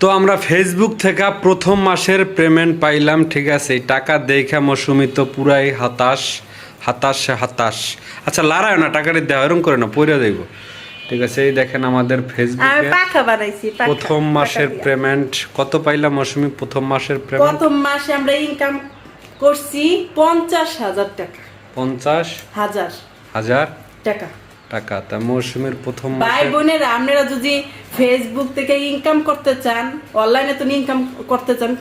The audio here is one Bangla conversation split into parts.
তো আমরা ফেসবুক থেকে প্রথম মাসের পেমেন্ট পাইলাম ঠিক আছে। টাকা দেখে মৌসুমি তো পুরাই হতাশ হতাশে হতাশ। আচ্ছা লারায় না টাকাটা দেওয়া এরকম করে না পইরা দেব। ঠিক আছে এই দেখেন আমাদের আমি ফেসবুকে প্রথম মাসের পেমেন্ট কত পাইলাম মৌসুমি? প্রথম মাসের পেমেন্ট প্রথম মাসে আমরা ইনকাম করছি পঞ্চাশ হাজার টাকা। পঞ্চাশ হাজার। হাজার টাকা। টাকা। তা মৌসুমীর প্রথম ভাই বোনেরা আপনারা যদি ফেসবুক থেকে ইনকাম করতে চান অনলাইনে তো ইনকাম করতে চান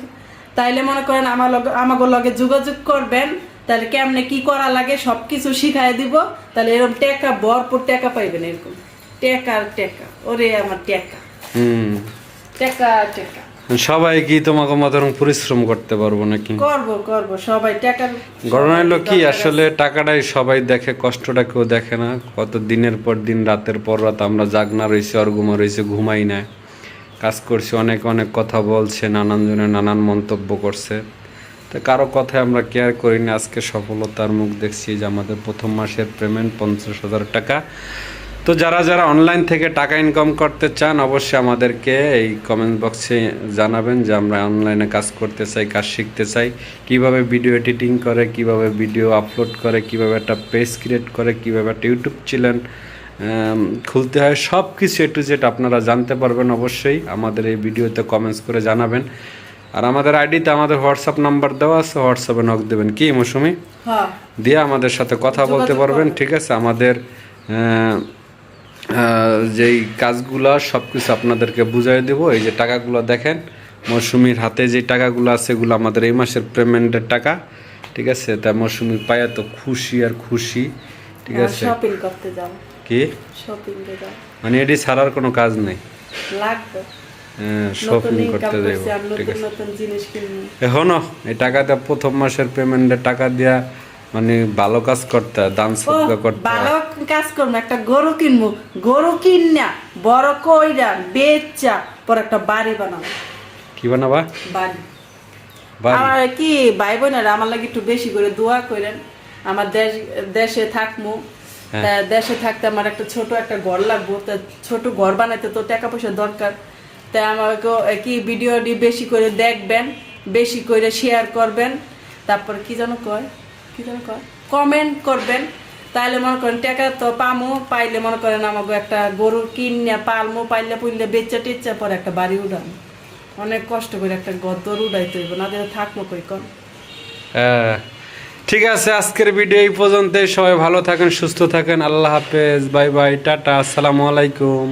তাইলে মনে করেন আমার লগে আমাকে লগে যোগাযোগ করবেন তাহলে কেমনে কি করা লাগে সব কিছু শিখাই দিব তাহলে এরকম টেকা ভরপুর টেকা পাইবেন এরকম। টেকা আর টাকা ওরে আমার টেকা। টেকা টেকা টাকা। সবাই কি তোমাকে মতন পরিশ্রম করতে পারব নাকি? করব করব সবাই টাকার ঘটনা হলো কি আসলে টাকাটাই সবাই দেখে কষ্টটা কেউ দেখে না। কত দিনের পর দিন রাতের পর রাত আমরা জাগনা রয়েছি অর্গুমা রয়েছে ঘুমাই না। কাজ করছি অনেক অনেক কথা বলছে নানান জনে নানান মন্তব্য করছে। তো কারও কথায় আমরা কেয়ার করি না আজকে সফলতার মুখ দেখছি যে আমাদের প্রথম মাসের পেমেন্ট পঞ্চাশ হাজার টাকা। তো যারা যারা অনলাইন থেকে টাকা ইনকাম করতে চান অবশ্যই আমাদেরকে এই কমেন্ট বক্সে জানাবেন যে আমরা অনলাইনে কাজ করতে চাই কাজ শিখতে চাই। কীভাবে ভিডিও এডিটিং করে কীভাবে ভিডিও আপলোড করে কীভাবে একটা পেজ ক্রিয়েট করে কীভাবে একটা ইউটিউব চ্যানেল খুলতে হয় সব কিছু এ টু জেড আপনারা জানতে পারবেন অবশ্যই। আমাদের এই ভিডিওতে কমেন্টস করে জানাবেন। আর আমাদের আইডিতে আমাদের হোয়াটসঅ্যাপ নাম্বার দেওয়া আছে হোয়াটসঅ্যাপে নক দেবেন। কি মৌসুমি? হ্যাঁ। দিয়ে আমাদের সাথে কথা বলতে পারবেন ঠিক আছে? আমাদের যেই কাজগুলো সব কিছু আপনাদেরকে বুঝাই দেবো। এই যে টাকাগুলো দেখেন মৌসুমির হাতে যে টাকাগুলো আছে এগুলো আমাদের এই মাসের পেমেন্টের টাকা ঠিক আছে? তা মৌসুমি পায়া তো খুশি আর খুশি ঠিক আছে? শপিং করতে যাও। কি? শপিং যাও। মানে এটি ছাড়ার কোনো কাজ নেই? লাগবে। শপিং করতে করছি আর ঠিক আছে? এখনও? এই টাকাটা প্রথম মাসের পেমেন্টের টাকা দিয়া মানে ভালো কাজ করতে দান ও, সৎকা করতে। ভালো কাজ করব একটা গরু কিনবো। গরু কিনা বড় কইরা বেচা পর একটা বাড়ি বানাবো। কি বানাবা? বাড়ি। আমার কি ভাই বোনেরা আমার লাগে একটু বেশি করে দোয়া করেন। আমার দেশ দেশে থাকমু। হ্যাঁ। দেশে থাকতে আমার একটা ছোট একটা ঘর লাগবো। তা ছোট ঘর বানাইতে তো টাকা পয়সা দরকার। তাই আমাকে কি ভিডিওটি বেশি করে দেখবেন বেশি করে শেয়ার করবেন। তারপর কি যেন কয়? কমেন্ট করবেন। তাইলে মনে করেন টাকা তো পামো, পাইলে মনে করেন আমাকে একটা গরু কিনে পালমো, পাইলে পুইলে বেচা টেচা পরে একটা বাড়ি উঠানো অনেক কষ্ট করে একটা গদ্দর উড়াইতে হইব, না দিলে থাকব কই কন? হ্যাঁ। ঠিক আছে, আজকের ভিডিও এই পর্যন্তই। সবাই ভালো থাকেন, সুস্থ থাকেন। আল্লাহ হাফেজ, বাই বাই, টাটা, আসসালামু আলাইকুম।